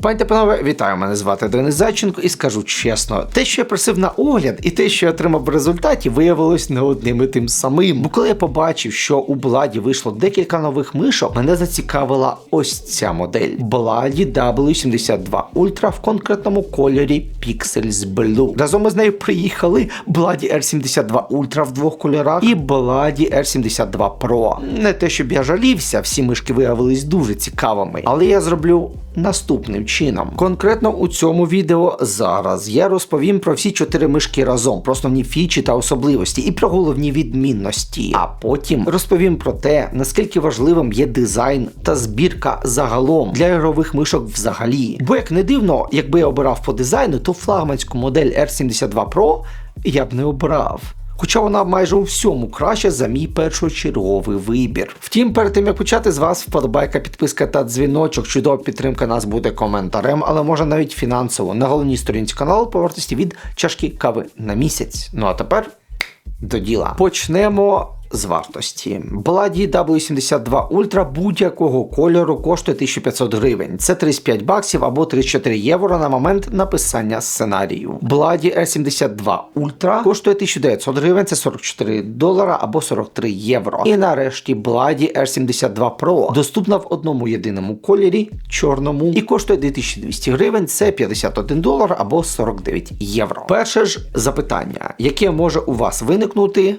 Пані панове, вітаю, мене звати Денис Зайченко і скажу чесно, те, що я просив на огляд, і те, що я отримав в результаті, виявилось не одним і тим самим. Бо коли я побачив, що у Бладі вийшло декілька нових мишок, мене зацікавила ось ця модель Бладі W72 Ultra в конкретному кольорі Pixels Blue. Разом із нею приїхали Бладі R72 Ultra в двох кольорах і Бладі R72 Pro. Не те, щоб я жалівся, всі мишки виявились дуже цікавими, але я зроблю наступним чином. Конкретно у цьому відео зараз я розповім про всі чотири мишки разом, про основні фічі та особливості і про головні відмінності. А потім розповім про те, наскільки важливим є дизайн та збірка загалом для ігрових мишок взагалі. Бо як не дивно, якби я обирав по дизайну, то флагманську модель R72 Pro я б не обрав. Хоча вона майже у всьому краще за мій першочерговий вибір. Втім, перед тим як почати з вас вподобайка, підписка та дзвіночок, чудова підтримка нас буде коментарем, але може навіть фінансово на головній сторінці каналу по вартості від чашки кави на місяць. Ну а тепер до діла. Почнемо з вартості. Бладі W72 Ultra будь-якого кольору коштує 1500 гривень. Це 35 баксів або 34 євро на момент написання сценарію. Бладі R72 Ultra коштує 1900 гривень, це 44 долара або 43 євро. І нарешті Бладі R72 Pro доступна в одному єдиному кольорі, чорному, і коштує 2200 гривень, це 51 долар або 49 євро. Перше ж запитання, яке може у вас виникнути.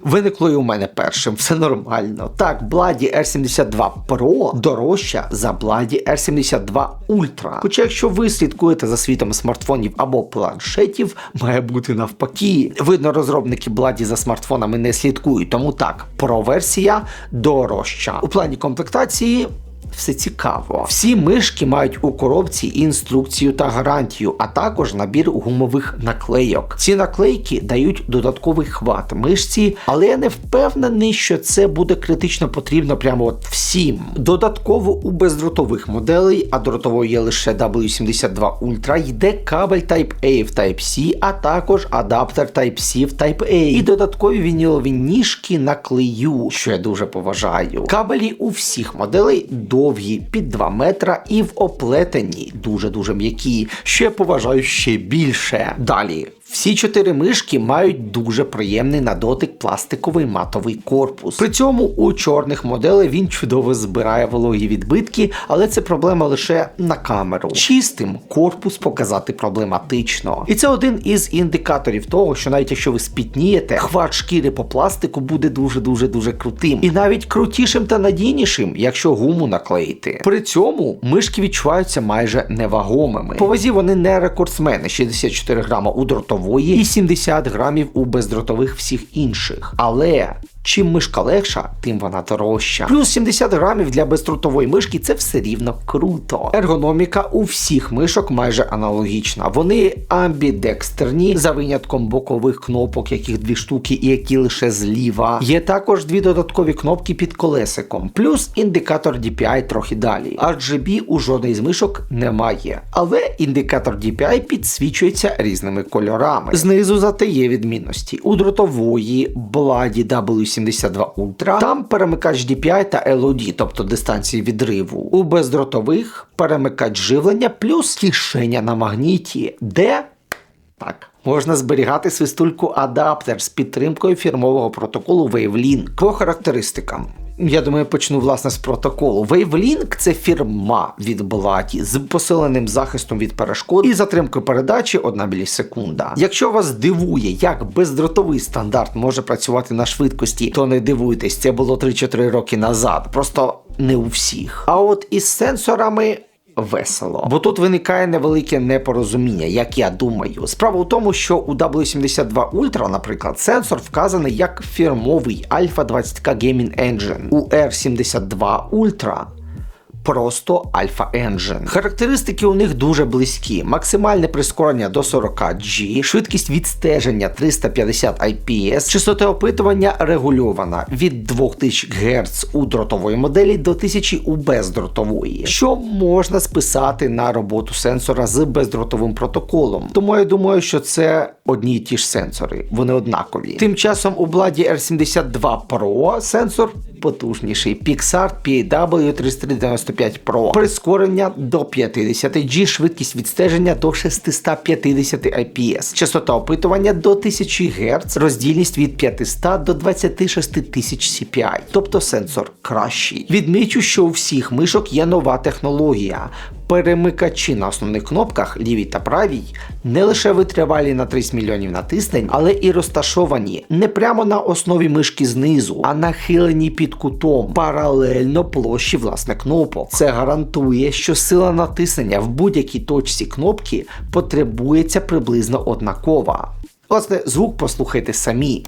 Виникло і у мене першим, все нормально. Так, Бладі R72 Pro дорожча за Бладі R72 Ultra. Хоча, якщо ви слідкуєте за світом смартфонів або планшетів, має бути навпаки. Видно, розробники Бладі за смартфонами не слідкують, тому так, Pro версія дорожча. У плані комплектації. Все цікаво. Всі мишки мають у коробці інструкцію та гарантію, а також набір гумових наклейок. Ці наклейки дають додатковий хват мишці, але я не впевнений, що це буде критично потрібно прямо от всім. Додатково у бездротових моделей, а дротової є лише W72 Ultra, йде кабель Type-A в Type-C, а також адаптер Type-C в Type-A. І додаткові вінілові ніжки на клею, що я дуже поважаю. Кабелі у всіх моделей довгі під 2 метра і в оплетені дуже-дуже м'які, що я поважаю ще більше. Далі. Всі чотири мишки мають дуже приємний на дотик пластиковий матовий корпус. При цьому у чорних моделей він чудово збирає вологі відбитки, але це проблема лише на камеру. Чистим корпус показати проблематично. І це один із індикаторів того, що навіть якщо ви спітнієте, хват шкіри по пластику буде дуже дуже дуже крутим. І навіть крутішим та надійнішим, якщо гуму наклеїти. При цьому мишки відчуваються майже невагомими. По вазі вони не рекордсмени 64 грама у дротовому дротової і 70 грамів у бездротових всіх інших. Але чим мишка легша, тим вона дорожча. Плюс 70 грамів для бездротової мишки це все рівно круто. Ергономіка у всіх мишок майже аналогічна. Вони амбідекстерні, за винятком бокових кнопок, яких дві штуки, і які лише зліва. Є також дві додаткові кнопки під колесиком, плюс індикатор DPI трохи далі. RGB у жодної з мишок немає. Але індикатор DPI підсвічується різними кольорами. Знизу зате є відмінності. У дротової Бладі W72 Ultra там перемикач DPI та LOD, тобто дистанції відриву. У бездротових перемикач живлення плюс кишеня на магніті, де так. Можна зберігати свистульку адаптер з підтримкою фірмового протоколу WaveLink. По характеристикам. Я думаю, почну власне з протоколу. WaveLink – це фірма від блаті з посиленим захистом від перешкод і затримкою передачі 1 мілісекунда. Якщо вас дивує, як бездротовий стандарт може працювати на швидкості, то не дивуйтесь, це було 3-4 роки назад. Просто не у всіх. А от із сенсорами весело. Бо тут виникає невелике непорозуміння, як я думаю. Справа у тому, що у W72 Ultra, наприклад, сенсор вказаний як фірмовий Alpha 20K Gaming Engine. У R72 Ultra просто Alpha Engine. Характеристики у них дуже близькі: максимальне прискорення до 40 G, швидкість відстеження 350 IPS, частота опитування регульована від 2000 Гц у дротової моделі до 1000 у бездротової, що можна списати на роботу сенсора з бездротовим протоколом. Тому я думаю, що це одні й ті ж сенсори, вони однакові. Тим часом у Бладі R72 Pro сенсор найпотужніший Pixar PW3395 Pro. Прискорення до 50 G, швидкість відстеження до 650 IPS, частота опитування до 1000 Гц, роздільність від 500 до 26 тисяч CPI, тобто сенсор кращий. Відмічу, що у всіх мишок є нова технологія. Перемикачі на основних кнопках лівій та правій не лише витривалі на 30 мільйонів натиснень, але і розташовані не прямо на основі мишки знизу, а нахилені під кутом паралельно площі власне кнопок. Це гарантує, що сила натиснення в будь-якій точці кнопки потребується приблизно однакова. Власне, звук послухайте самі.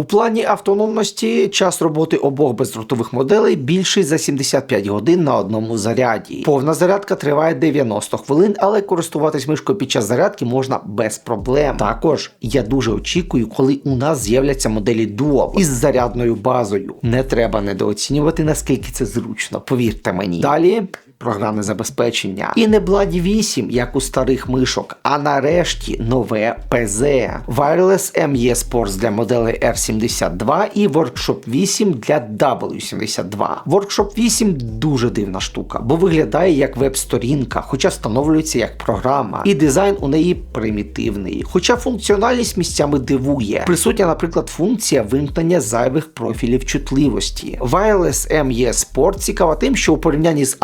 У плані автономності час роботи обох бездротових моделей більший за 75 годин на одному заряді. Повна зарядка триває 90 хвилин, але користуватись мишкою під час зарядки можна без проблем. Також я дуже очікую, коли у нас з'являться моделі Dual із зарядною базою. Не треба недооцінювати наскільки це зручно, повірте мені. Далі програмне забезпечення. І не Бладі 8, як у старих мишок, а нарешті нове ПЗ. Wireless ME Sports для моделей R72 і Workshop 8 для W72. Workshop 8 дуже дивна штука, бо виглядає як веб-сторінка, хоча встановлюється як програма. І дизайн у неї примітивний. Хоча функціональність місцями дивує. Присутня, наприклад, функція вимкнення зайвих профілів чутливості. Wireless ME Sport цікава тим, що у порівнянні з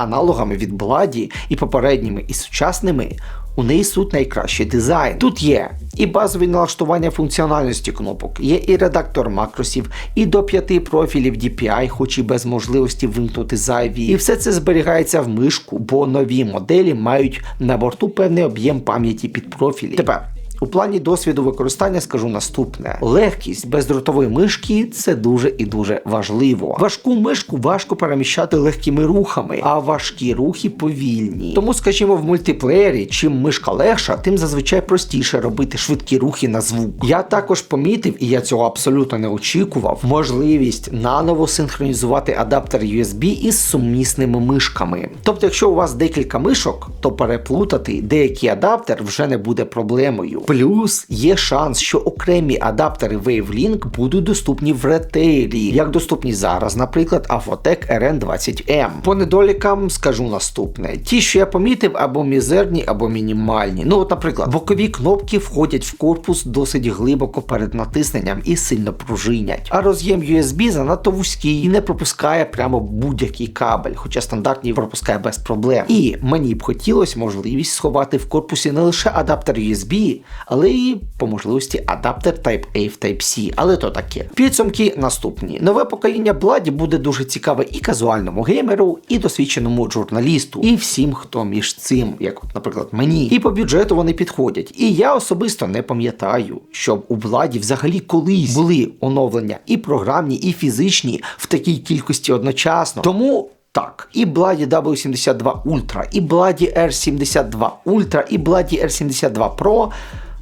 аналогами від Бладі і попередніми і сучасними, у неї суть найкращий дизайн. Тут є і базові налаштування функціональності кнопок, є і редактор макросів, і до п'яти профілів DPI, хоч і без можливості вимкнути зайві. І все це зберігається в мишку, бо нові моделі мають на борту певний об'єм пам'яті під профілі. Тепер. У плані досвіду використання скажу наступне: легкість бездротової мишки це дуже і дуже важливо. Важку мишку важко переміщати легкими рухами, а важкі рухи повільні. Тому, скажімо, в мультиплеєрі, чим мишка легша, тим зазвичай простіше робити швидкі рухи на звук. Я також помітив, і я цього абсолютно не очікував, можливість наново синхронізувати адаптер USB із сумісними мишками. Тобто, якщо у вас декілька мишок, то переплутати деякий адаптер вже не буде проблемою. Плюс є шанс, що окремі адаптери WaveLink будуть доступні в ретейлі, як доступні зараз, наприклад, Avotec RN20M. По недолікам скажу наступне: ті, що я помітив, або мізерні, або мінімальні. Ну, от, наприклад, бокові кнопки входять в корпус досить глибоко перед натисненням і сильно пружинять. А роз'єм USB занадто вузький і не пропускає прямо будь-який кабель, хоча стандартний пропускає без проблем. І мені б хотілося можливість сховати в корпусі не лише адаптер USB, але і по можливості адаптер Type-A в Type-C, але то таке. Підсумки наступні. Нове покоління Бладі буде дуже цікаве і казуальному геймеру, і досвідченому журналісту, і всім, хто між цим, як, наприклад, мені. І по бюджету вони підходять. І я особисто не пам'ятаю, щоб у Бладі взагалі колись були оновлення і програмні, і фізичні в такій кількості одночасно. Тому. Так, і Bloody W72 Ultra, і Bloody R72 Ultra, і Bloody R72 Pro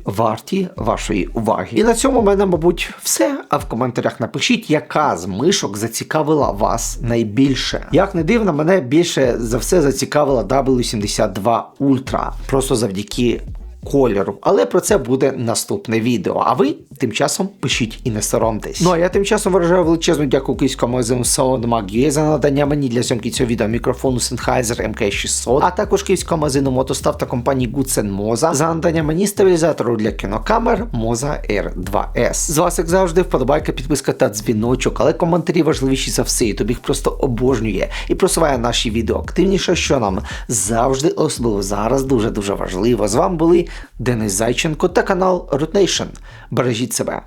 варті вашої уваги. І на цьому в мене, мабуть, все. А в коментарях напишіть, яка з мишок зацікавила вас найбільше. Як не дивно, мене більше за все зацікавила W72 Ultra. Просто завдяки кольору. Але про це буде наступне відео. А ви тим часом пишіть і не соромтесь. Ну а я тим часом виражаю величезну дякую київському магазину SoundMag.ua за надання мені для зйомки цього відео мікрофону Sennheiser MK600, а також київському магазину Мотостав та компанії Goodsen Moza за надання мені стабілізатору для кінокамер Moza R2S. З вас, як завжди, вподобайка, підписка та дзвіночок, але коментарі важливіші за все, і тобі їх просто обожнює і просуває наші відео активніше, що нам завжди, особливо зараз, дуже дуже важливо. З вами були Денис Зайченко та канал Root Nation. Бережіть себе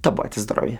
та байте здорові!